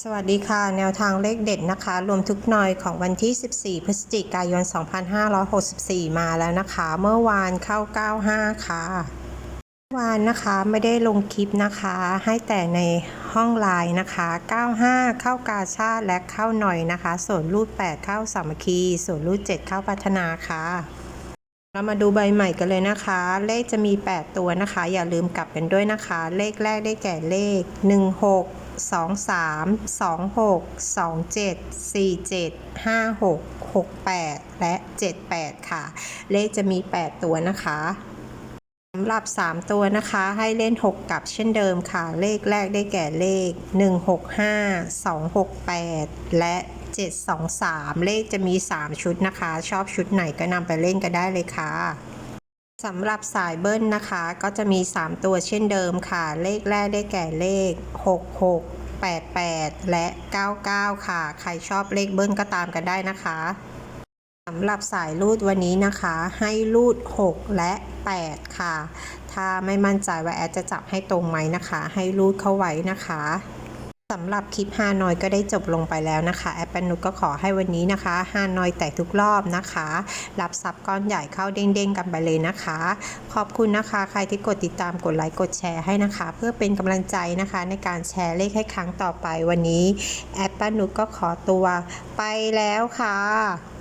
สวัสดีค่ะ แนวทางเลขเด็ดนะคะ รวมทุกหน่อยของวันที่ 14 พฤศจิกายน 2564 มาแล้วนะคะ เมื่อวานเข้า 95 ค่ะเมื่อวานนะคะไม่ได้ลงคลิปนะคะ ให้แต่ในห้องไลน์นะคะ 95 เข้ากาชาติและเข้าหน่อยนะคะ ส่วนรูด 8 เข้าสามัคคี ส่วนรูด 7 เข้าพัฒนาค่ะเรามาดูใบใหม่กันเลยนะคะ เลขจะมี 8 ตัวนะคะ อย่าลืมกลับกันด้วยนะคะ เลขแรกได้แก่เลข 16 23 26 27 47 56 68 และ 78 ค่ะ เลขจะมี 8 ตัวนะคะสำหรับ 3 ตัวนะคะ ให้เล่น 6 กับเช่นเดิมค่ะ เลขแรกได้แก่เลข 165 268 และ 723 เลขจะมี 3 ชุดนะคะ ชอบชุดไหนก็นำไปเล่นกันได้เลยค่ะ สำหรับสายเบิ้ลนะคะก็จะมี 3 ตัวเช่นเดิมค่ะ เลขแรกได้แก่เลข 66 88 และ 99 ค่ะ ใครชอบเลขเบิ้ลก็ตามกันได้นะคะสำหรับสายรูดวันนี้นะคะ ให้รูด 6 และ 8 ค่ะ ถ้าไม่มั่นใจว่าแอดจะจับให้ตรงไหมนะคะ ให้รูดเข้าไว้นะคะ สำหรับคลิปฮานอยก็ได้จบลงไปแล้วนะคะ แอปปนุก็ขอให้วันนี้นะคะฮานอยแตกทุกรอบนะคะ รับซับก้อนใหญ่เข้าเด้งๆกันไปเลยนะคะ ขอบคุณนะคะ ใครที่กดติดตามกดไลค์กดแชร์ให้นะคะ เพื่อเป็นกำลังใจนะคะ ในการแชร์เลขให้ครั้งต่อไปวันนี้แอปปนุกก็ขอตัวไปแล้วค่ะ